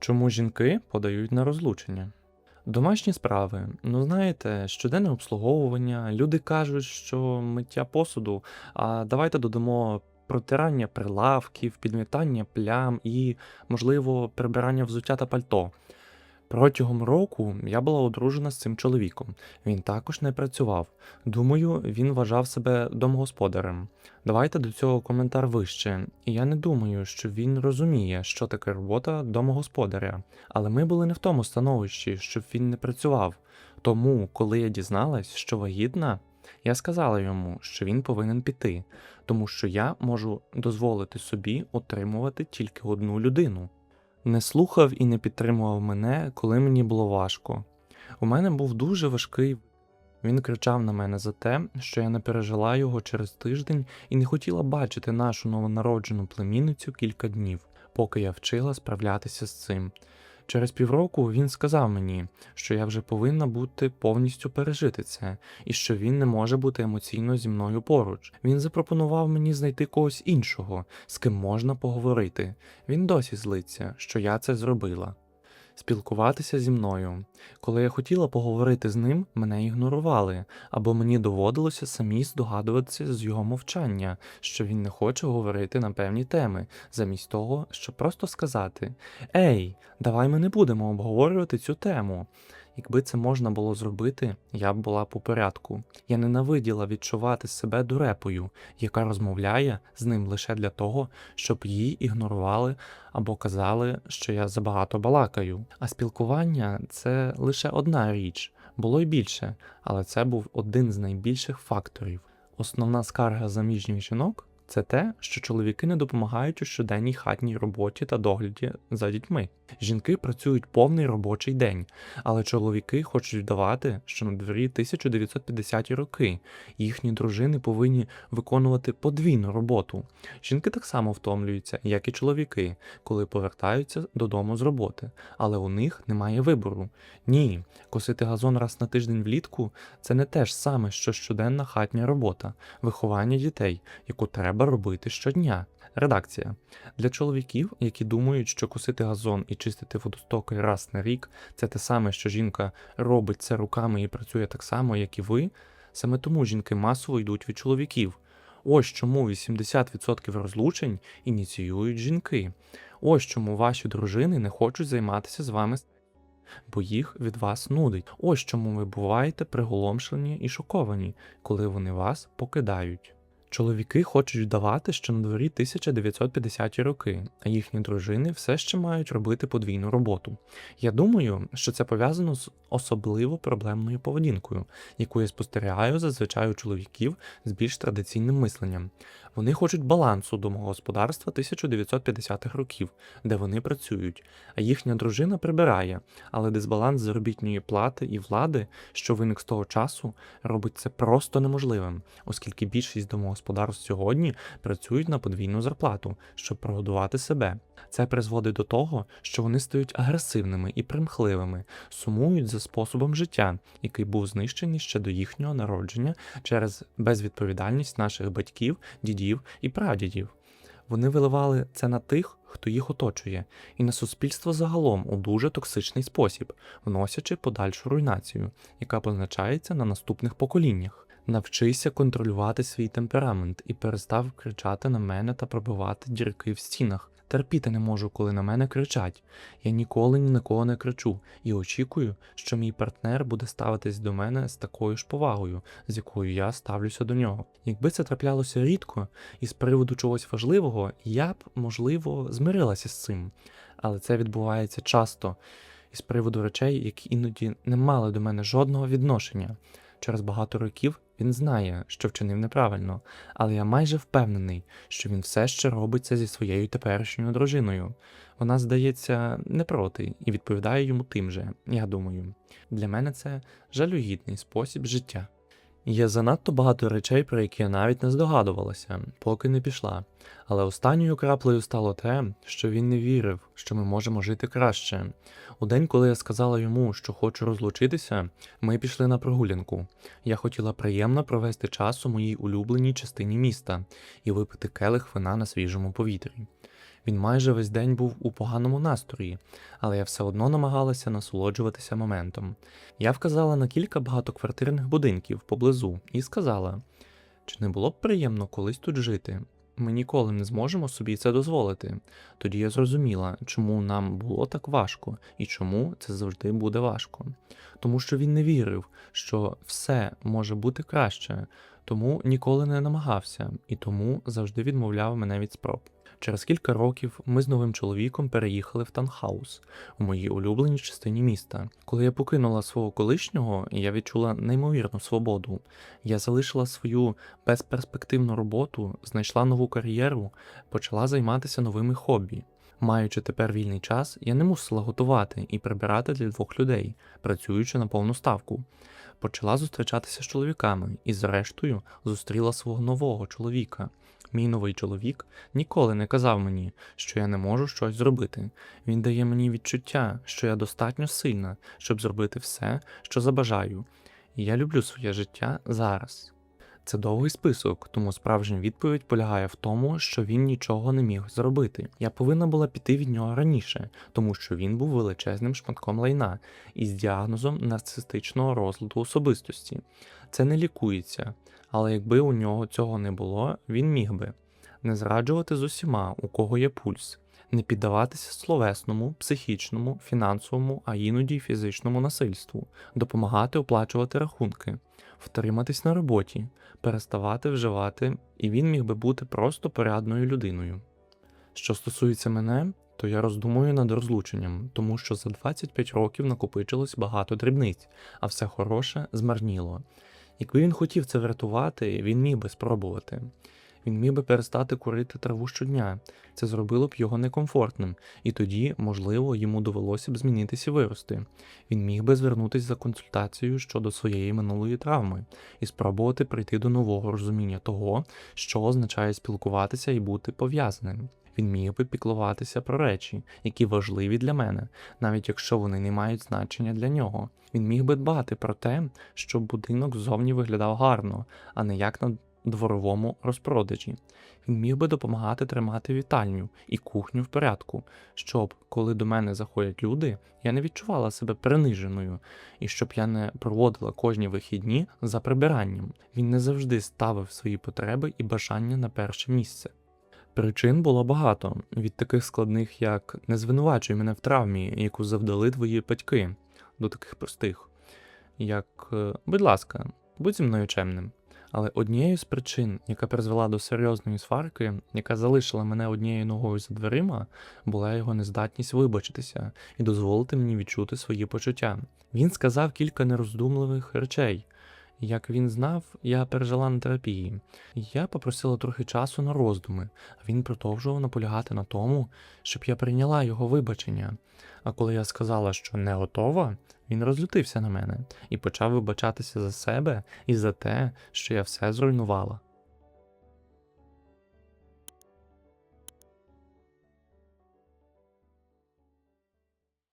Чому жінки подають на розлучення? Домашні справи. Ну, знаєте, щоденне обслуговування. Люди кажуть, що миття посуду, а давайте додамо протирання прилавків, підмітання плям і, можливо, прибирання взуття та пальто. Протягом року я була одружена з цим чоловіком. Він також не працював. Думаю, він вважав себе домогосподарем. Давайте до цього коментар вище. І я не думаю, що він розуміє, що таке робота домогосподаря. Але ми були не в тому становищі, щоб він не працював. Тому, коли я дізналась, що вагітна, я сказала йому, що він повинен піти, тому що я можу дозволити собі отримувати тільки одну людину. Не слухав і не підтримував мене, коли мені було важко. У мене був дуже важкий. Він кричав на мене за те, що я не пережила його через тиждень і не хотіла бачити нашу новонароджену племінницю кілька днів, поки я вчила справлятися з цим. Через півроку він сказав мені, що я вже повинна бути повністю пережити це, і що він не може бути емоційно зі мною поруч. Він запропонував мені знайти когось іншого, з ким можна поговорити. Він досі злиться, що я це зробила. Спілкуватися зі мною. Коли я хотіла поговорити з ним, мене ігнорували, або мені доводилося самі здогадуватися з його мовчання, що він не хоче говорити на певні теми, замість того, щоб просто сказати: Ей, давай ми не будемо обговорювати цю тему. Якби це можна було зробити, я б була по порядку. Я ненавиділа відчувати себе дурепою, яка розмовляє з ним лише для того, щоб її ігнорували або казали, що я забагато балакаю. А спілкування це лише одна річ, було й більше, але це був один з найбільших факторів. Основна скарга заміжніх жінок це те, що чоловіки не допомагають у щоденній хатній роботі та догляді за дітьми. Жінки працюють повний робочий день, але чоловіки хочуть вдавати, що на дворі 1950-ті роки їхні дружини повинні виконувати подвійну роботу. Жінки так само втомлюються, як і чоловіки, коли повертаються додому з роботи, але у них немає вибору. Ні, косити газон раз на тиждень влітку це не те ж саме, що щоденна хатня робота, виховання дітей, яку треба робити щодня. Редакція для чоловіків, які думають, що косити газон і чистити водостоки раз на рік це те саме, що жінка робить це руками і працює так само, як і ви. Саме тому жінки масово йдуть від чоловіків. Ось чому 80% розлучень ініціюють жінки. Ось чому ваші дружини не хочуть займатися з вами, бо їх від вас нудить. Ось чому ви буваєте приголомшлені і шоковані, коли вони вас покидають. Чоловіки хочуть вдавати, що на дворі 1950-ті роки, а їхні дружини все ще мають робити подвійну роботу. Я думаю, що це пов'язано з особливо проблемною поведінкою, яку я спостерігаю зазвичай у чоловіків з більш традиційним мисленням. Вони хочуть балансу домогосподарства 1950-х років, де вони працюють, а їхня дружина прибирає, але дисбаланс заробітної плати і влади, що виник з того часу, робить це просто неможливим, оскільки більшість домогосподарств сьогодні працюють на подвійну зарплату, щоб прогодувати себе. Це призводить до того, що вони стають агресивними і примхливими, сумують за способом життя, який був знищений ще до їхнього народження через безвідповідальність наших батьків, дідів і прадідів. Вони виливали це на тих, хто їх оточує, і на суспільство загалом у дуже токсичний спосіб, вносячи подальшу руйнацію, яка позначається на наступних поколіннях. Навчися контролювати свій темперамент і перестав кричати на мене та пробивати дірки в стінах. Терпіти не можу, коли на мене кричать. Я ніколи ні на кого не кричу і очікую, що мій партнер буде ставитись до мене з такою ж повагою, з якою я ставлюся до нього. Якби це траплялося рідко і з приводу чогось важливого, я б, можливо, змирилася з цим. Але це відбувається часто і з приводу речей, які іноді не мали до мене жодного відношення. Через багато років він знає, що вчинив неправильно, але я майже впевнений, що він все ще робиться зі своєю теперішньою дружиною. Вона, здається, не проти і відповідає йому тим же, я думаю. Для мене це жалюгідний спосіб життя. Є занадто багато речей, про які я навіть не здогадувалася, поки не пішла. Але останньою краплею стало те, що він не вірив, що ми можемо жити краще. У день, коли я сказала йому, що хочу розлучитися, ми пішли на прогулянку. Я хотіла приємно провести час у моїй улюбленій частині міста і випити келих вина на свіжому повітрі. Він майже весь день був у поганому настрої, але я все одно намагалася насолоджуватися моментом. Я вказала на кілька багатоквартирних будинків поблизу і сказала: чи не було б приємно колись тут жити? Ми ніколи не зможемо собі це дозволити. Тоді я зрозуміла, чому нам було так важко і чому це завжди буде важко. Тому що він не вірив, що все може бути краще, тому ніколи не намагався і тому завжди відмовляв мене від спроб. Через кілька років ми з новим чоловіком переїхали в Танхаус у моїй улюбленій частині міста. Коли я покинула свого колишнього, я відчула неймовірну свободу. Я залишила свою безперспективну роботу, знайшла нову кар'єру, почала займатися новими хобі. Маючи тепер вільний час, я не мусила готувати і прибирати для двох людей, працюючи на повну ставку. Почала зустрічатися з чоловіками і, зрештою, зустріла свого нового чоловіка. Мій новий чоловік ніколи не казав мені, що я не можу щось зробити. Він дає мені відчуття, що я достатньо сильна, щоб зробити все, що забажаю. І я люблю своє життя зараз. Це довгий список, тому справжня відповідь полягає в тому, що він нічого не міг зробити. Я повинна була піти від нього раніше, тому що він був величезним шматком лайна із діагнозом нарцистичного розладу особистості. Це не лікується, але якби у нього цього не було, він міг би не зраджувати з усіма, у кого є пульс, не піддаватися словесному, психічному, фінансовому, а іноді й фізичному насильству, допомагати оплачувати рахунки, втриматись на роботі, переставати вживати, і він міг би бути просто порядною людиною. Що стосується мене, то я роздумую над розлученням, тому що за 25 років накопичилось багато дрібниць, а все хороше змарніло. Якби він хотів це врятувати, він міг би спробувати. Він міг би перестати курити траву щодня. Це зробило б його некомфортним, і тоді, можливо, йому довелося б змінитися вирости. Він міг би звернутися за консультацією щодо своєї минулої травми і спробувати прийти до нового розуміння того, що означає спілкуватися і бути пов'язаним. Він міг би піклуватися про речі, які важливі для мене, навіть якщо вони не мають значення для нього. Він міг би дбати про те, щоб будинок ззовні виглядав гарно, а не як на дворовому розпродажі. Він міг би допомагати тримати вітальню і кухню в порядку, щоб, коли до мене заходять люди, я не відчувала себе приниженою, і щоб я не проводила кожні вихідні за прибиранням. Він не завжди ставив свої потреби і бажання на перше місце. Причин було багато, від таких складних, як не звинувачуй мене в травмі, яку завдали твої батьки, до таких простих, як будь ласка, будь зі мною чемним. Але однією з причин, яка призвела до серйозної сварки, яка залишила мене однією ногою за дверима, була його нездатність вибачитися і дозволити мені відчути свої почуття. Він сказав кілька нероздумливих речей. Як він знав, я пережила на терапії. Я попросила трохи часу на роздуми, а він продовжував наполягати на тому, щоб я прийняла його вибачення. А коли я сказала, що не готова, він розлютився на мене і почав вибачатися за себе і за те, що я все зруйнувала.